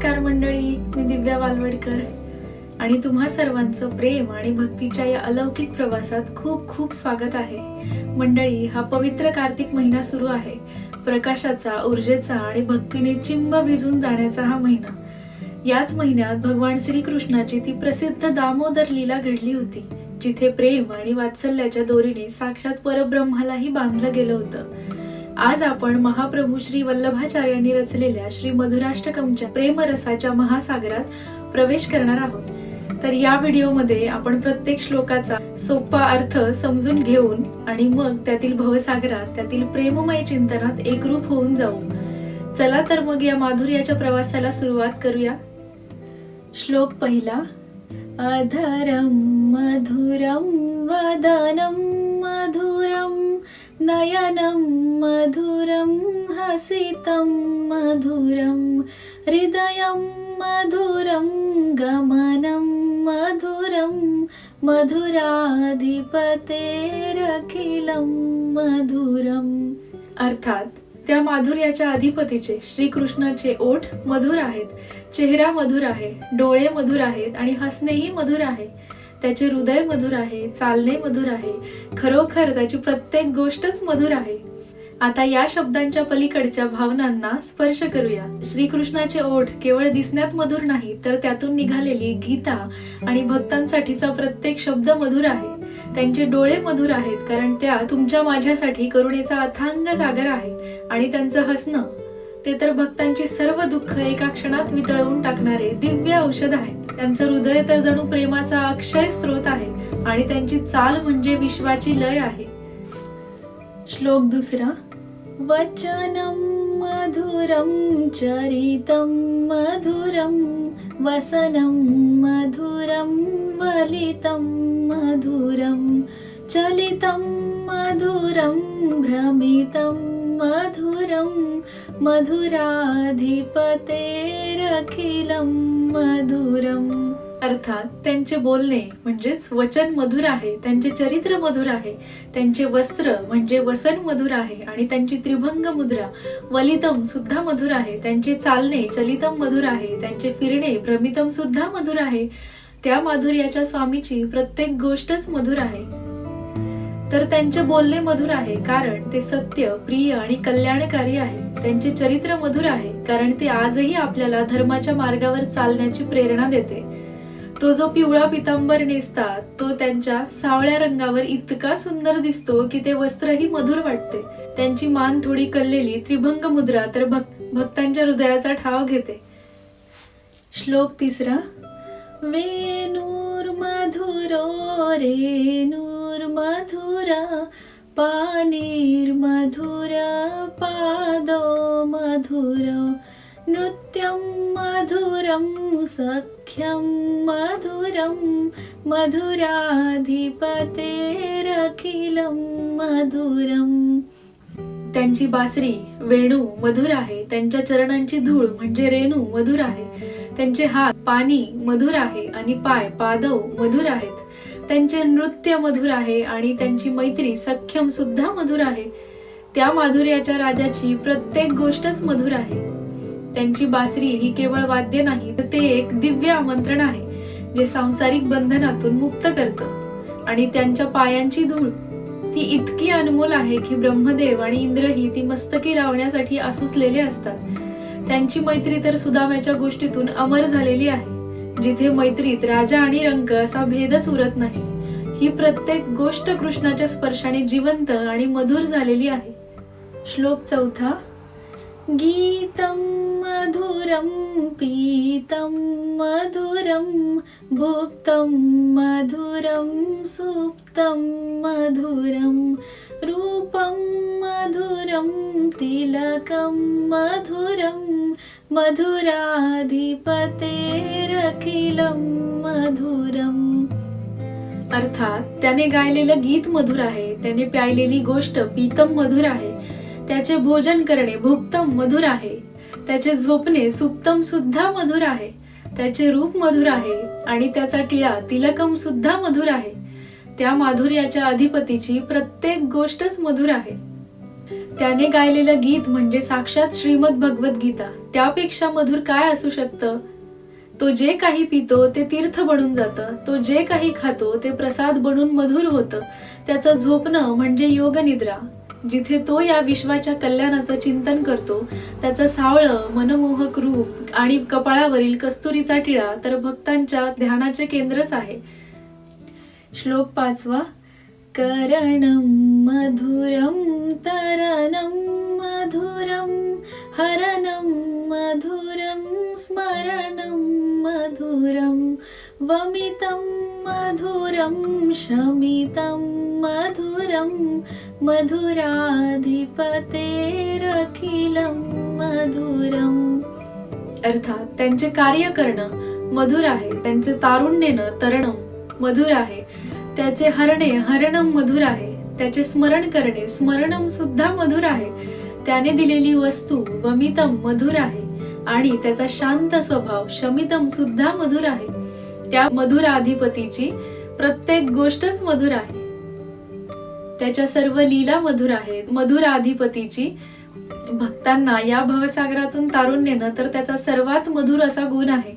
नमस्कार मंडळी मी दिव्या वालवडकर. आणि तुम्हा सर्वांचं प्रेम आणि भक्तीच्या या अलौकिक प्रवासात खूप खूप स्वागत आहे. मंडळी हा पवित्र कार्तिक महिना सुरू आहे. प्रकाशाचा ऊर्जेचा आणि भक्तीने चिंब भिजून जाण्याचा हा महिना. याच महिन्यात भगवान श्रीकृष्णाची ती प्रसिद्ध दामोदर लीला घडली होती जिथे प्रेम आणि वात्सल्याच्या दोरीने साक्षात परब्रह्मालाही बांधलं गेलं होतं. आज आपण महाप्रभू श्री वल्लभाचार्यांनी रचलेल्या श्री मधुराष्टकमच्या प्रेमरसाच्या महासागरात प्रवेश करणार आहोत. तर या व्हिडिओमध्ये आपण प्रत्येक श्लोकाचा सोपा अर्थ समजून घेऊन आणि मग त्यातील भवसागरात त्यातील प्रेममय चिंतनात एकरूप होऊन जाऊ. चला तर मग या माधुर्याच्या प्रवासाला सुरुवात करूया. श्लोक पहिला. अधरम मधुरं वदनम नयनं मधुरं हसितं मधुरं हृदयं मधुरं गमनं मधुरं मधुराधिपतेरखिलं मधुरम् अर्थात त्या माधुर्याच्या अधिपतीचे श्रीकृष्णाचे ओठ मधुर आहेत चेहरा मधुर आहे डोळे मधुर आहेत आणि हसणेही मधुर आहे. त्याचे हृदय मधुर आहे चालणे मधुर आहे खरोखर त्याची प्रत्येक गोष्टच मधुर आहे. आता या शब्दांच्या पलीकडच्या भावनांना स्पर्श करूया. श्रीकृष्णाचे ओठ केवळ दिसण्यात मधुर नाही तर त्यातून निघालेली गीता आणि भक्तांसाठीचा प्रत्येक शब्द मधुर आहे. त्यांचे डोळे मधुर आहेत कारण त्या तुमच्या माझ्यासाठी करुणेचा अथांग सागर आहे आणि त्यांचं हसणं ते तर भक्तांची सर्व दुःख एका क्षणात वितळवून टाकणारे दिव्य औषध आहे त्यांचं हृदय तर जणू प्रेमाचा अक्षय स्रोत आहे आणि त्यांची चाल म्हणजे विश्वाची लय आहे. श्लोक दुसरा. वचनं मधुरम चरितम मधुरम वसनं मधुरम वलितम मधुरम चलितं मधुरं भ्रमितम् मधुरं मधुराधिपतेरखिलं मधुरम् अर्थात त्यांचे बोलणे म्हणजेच वचन मधुर आहे त्यांचे चरित्र मधुर आहे त्यांचे वस्त्र म्हणजे वसन मधुर आहे आणि त्यांची त्रिभंग मुद्रा वलितम सुद्धा मधुर आहे त्यांचे चालणे चलितम मधुर आहे त्यांचे फिरणे भ्रमितम सुद्धा मधुर आहे. त्या माधुर्याच्या स्वामीची प्रत्येक गोष्टच मधुर आहे. तर त्यांचे बोलणे मधुर आहे कारण ते सत्य प्रिय आणि कल्याणकारी आहे. त्यांचे चरित्र मधुर आहे कारण ते आजही आपल्याला धर्माच्या मार्गावर चालण्याची प्रेरणा देते. तो जो पिवळा पितांबर नेसतात तो त्यांच्या सावळ्या रंगावर इतका सुंदर दिसतो की ते वस्त्रही मधुर वाटते. त्यांची मान थोडी कललेली त्रिभंग मुद्रा तर भक्त भक्तांच्या हृदयाचा ठाव घेते. श्लोक तिसरा. वेणूर्मधुरो रेणूर्मधुरा पाणिर्मधुर पादो मधुर नृत्यं मधुरं सख्यं मधुरं मधुराधिपतेरखिलं मधुरम्। त्यांची बासरी वेणू मधुर आहे त्यांच्या चरणांची धूळ म्हणजे रेणू मधुर आहे त्यांचे हात पाणी मधुर आहे आणि पाय पादव मधुर आहेत। त्यांचे नृत्य मधुर आहे आणि त्यांची मैत्री सख्यम सुद्धा मधुर आहे. त्या माधुर्याच्या राजाची प्रत्येक गोष्टच मधुर आहे. त्यांची बासरी ही केवळ वाद्य नाही तर ते एक दिव्य आमंत्रण आहे जे सांसारिक बंधनातून मुक्त करतं. आणि त्यांच्या पायांची धूळ ती इतकी अनमोल आहे की ब्रह्मदेव आणि इंद्रही ती मस्तकी लावण्यासाठी आसुसलेले असतात. त्यांची मैत्री तर सुदाम्याच्या गोष्टीतून अमर झालेली आहे. जिथे मैत्रीत राजा आणि रंक असा भेदच उरत नाही. ही प्रत्येक गोष्ट कृष्णाच्या स्पर्शाने जिवंत आणि मधुर झालेली आहे. श्लोक चौथा. गीतं मधुरम पीतं मधुरम भुक्तम मधुरम सुप्तम मधुरं रूपं मधुरं तिलकम मधुरम मधुराधिपतेरखिलं मधुरम्. अर्थात त्याने गायलेलं गीत मधुर आहे. त्याने प्यायलेली गोष्ट पीतम मधुर आहे. त्याचे भोजन करणे भुक्तम मधुर आहे. त्याचे झोपणे सुप्तम सुद्धा मधुर आहे. त्याचे रूप मधुर आहे आणि त्याचा टिळा तिलकम सुद्धा मधुर आहे. त्या माधुर्याच्या अधिपतीची प्रत्येक गोष्टच मधुर आहे. त्याने गायलेलं गीत म्हणजे साक्षात श्रीमद भगवद्गीता त्यापेक्षा मधुर काय असू शकतं? तो जे काही पितो ते तीर्थ बनून जातं. तो जे काही खातो ते प्रसाद बनून मधुर होतं. त्याचं झोपणं म्हणजे योगनिद्रा. जिथे तो या विश्वाच्या कल्याणाचं चिंतन करतो त्याचं सावळं मनमोहक रूप आणि कपाळावरील कस्तुरीचा टिळा तर भक्तांच्या ध्यानाचे केंद्रच आहे. श्लोक पाचवा. करणं मधुरं तरणं मधुरं हरणं मधुरं स्मरणं मधुरं वमितं मधुरं शमितं मधुरं मधुराधिपतेरखिलं मधुरम् अर्थात त्यांचे कार्य करणं मधुर आहे त्यांचे तारुण्यनं तरणं मधुर आहे. त्याचे हरणे हरणम मधुर आहे. त्याचे स्मरण करणे स्मरणम सुद्धा मधुर आहे. त्याने दिलेली वस्तू वमितम मधुर आहे. आणि त्याचा शांत स्वभाव शमितम सुद्धा मधुर आहे. त्या मधुर अधिपतीची प्रत्येक गोष्टच मधुर आहे. त्याच्या सर्व लीला मधुर आहेत. मधुर अधिपतीची भक्तांना या भवसागरातून तारून नेणं तर त्याचा सर्वात मधुर असा गुण आहे.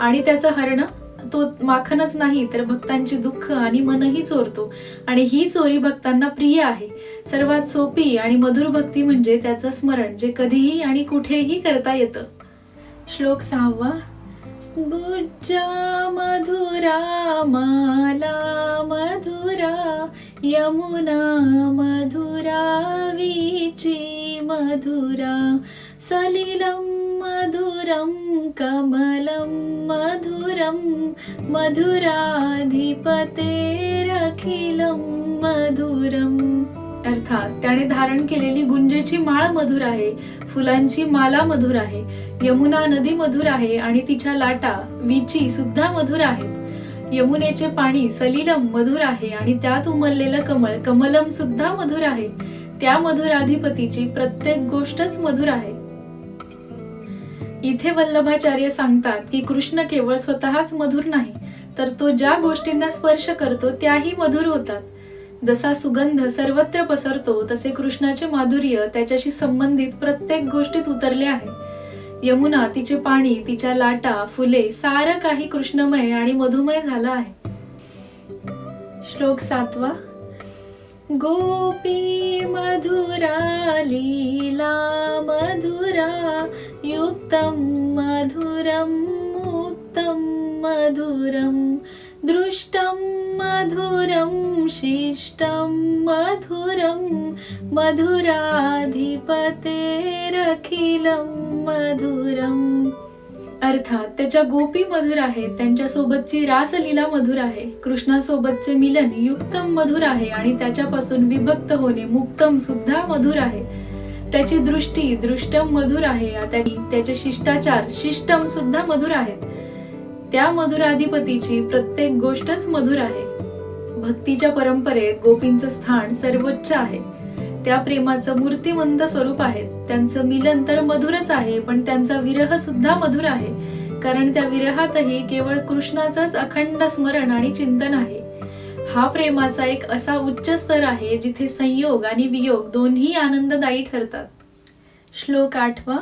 आणि त्याचं हरणं तो माखनच नाही तर भक्तांची दुःख आणि मनही चोरतो. आणि ही चोरी भक्तांना प्रिय आहे. सर्वात सोपी आणि मधुर भक्ती म्हणजे त्याचं स्मरण जे कधीही आणि कुठेही करता येतं. श्लोक सहावा. गुज्जा मधुरा माला मधुरा यमुना मधुरा वीची मधुरा सलिलं मधुरं कमलं मधुरं मधुराधिपतेरखिलं मधुरम् अर्थात त्याने धारण केलेली गुंजेची माळ मधुर आहे फुलांची माला मधुर आहे यमुना नदी मधुर आहे आणि तिच्या लाटा विची सुद्धा मधुर आहेत. यमुनेचे पाणी सलिलम मधुर आहे आणि त्यात उमललेलं कमळ कमलम सुद्धा मधुर आहे. त्या मधुराधिपतीची प्रत्येक गोष्टच मधुर आहे. इथे वल्लभाचार्य सांगतात की कृष्ण केवळ स्वतःच मधुर नाही तर तो ज्या गोष्टींना स्पर्श करतो त्याही मधुर होतात. जसा सुगंध सर्वत्र पसरतो तसे कृष्णाचे माधुर्य त्याच्याशी संबंधित प्रत्येक गोष्टीत उतरले आहे. यमुना तिचे पाणी तिच्या लाटा फुले सारं काही कृष्णमय आणि मधुमय झालं आहे. श्लोक सातवा. गोपी मधुरा लीला मधुरा युक्तं मधुरं मुक्तं मधुरं दृष्टं मधुरं शिष्टं मधुरं मधुराधिपतेरखिलं मधुरम् अर्थात त्याच्या गोपी मधुर आहेत त्यांच्यासोबतची रासलीला मधुर आहे कृष्णासोबतचे मिलन युक्तम मधुर आहे आणि त्याच्यापासून विभक्त होणे मुक्तम सुद्धा मधुर आहे. त्याची दृष्टी दृष्टम मधुर आहे. त्याचे शिष्टाचार शिष्टम सुद्धा मधुर आहेत. त्या मधुराधिपतीची प्रत्येक गोष्टच मधुर आहे. भक्तीच्या परंपरेत गोपींचं स्थान सर्वोच्च आहे. त्या प्रेमाचं मूर्तिमंत स्वरूप आहे. त्यांचं मिलन तर मधुरच आहे पण त्यांचा विरह सुद्धा मधुर आहे. कारण त्या विरहातही केवळ कृष्णाचंच अखंड स्मरण आणि चिंतन आहे. हा प्रेमाचा एक असा उच्च स्तर आहे जिथे संयोग आणि वियोग दोन्ही आनंददायी ठरतात. श्लोक आठवा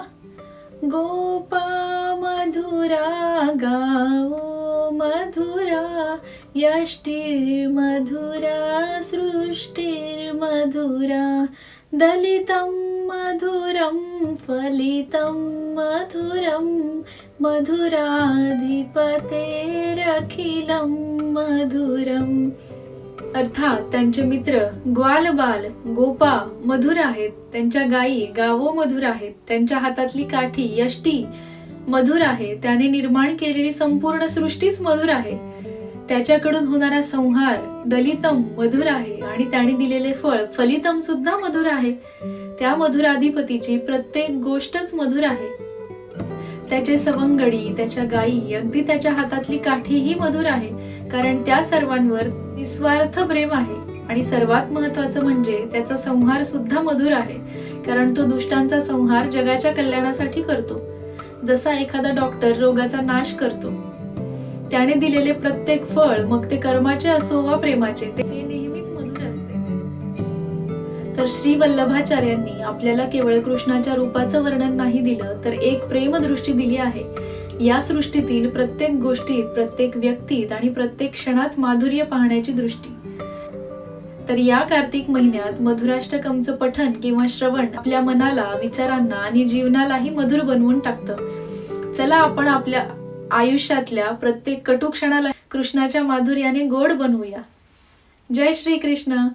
गोपा मधुरा गावो मधुरा यष्टीर मधुरा सृष्टीर मधुरा दलितं मधुरं फलितं मधुरं मधुराधिपतेरखिलं मधुरम् अर्थात त्यांचे मित्र ग्वाल बाल गोपा मधुर आहेत. त्यांच्या गायी गावो मधुर आहेत. त्यांच्या हातातली काठी यष्टी मधुर आहे. त्याने निर्माण केलेली संपूर्ण सृष्टीच मधुर आहे. त्याच्याकडून होणारा संहार दलितम मधुर आहे आणि त्याने दिलेले फळ फलितम सुद्धा मधुर आहे. त्या मधुराधिपतीची प्रत्येक गोष्टच मधुर आहे. त्याचे सवंगडी त्याच्या गायी अगदी त्याच्या हातातली काठीही मधुर आहे. कारण त्या सर्वांवर निस्वार्थ प्रेम आहे. आणि सर्वात महत्वाचं म्हणजे त्याचा संहार सुद्धा मधुर आहे. कारण तो दुष्टांचा संहार जगाच्या कल्याणासाठी करतो. जसा एखादा डॉक्टर रोगाचा नाश करतो. त्याने दिलेले प्रत्येक फळ मग ते कर्माचे असो वा प्रेमाचे ते नेहमीच मधुर असते. तर श्री वल्लभाचार्यांनी आपल्याला केवळ कृष्णाच्या रूपाचं वर्णन नाही दिलं तर एक प्रेमदृष्टी दिली आहे. या सृष्टीतील प्रत्येक गोष्टीत प्रत्येक व्यक्तीत आणि प्रत्येक क्षणात माधुर्य पाहण्याची दृष्टी. तर या कार्तिक महिन्यात मधुराष्टकमचं पठन किंवा श्रवण आपल्या मनाला विचारांना आणि जीवनालाही मधुर बनवून टाकतं. चला आपण आपल्या आयुष्यातल्या प्रत्येक कटू क्षणाला कृष्णाच्या माधुर्याने गोड बनवूया. जय श्री कृष्ण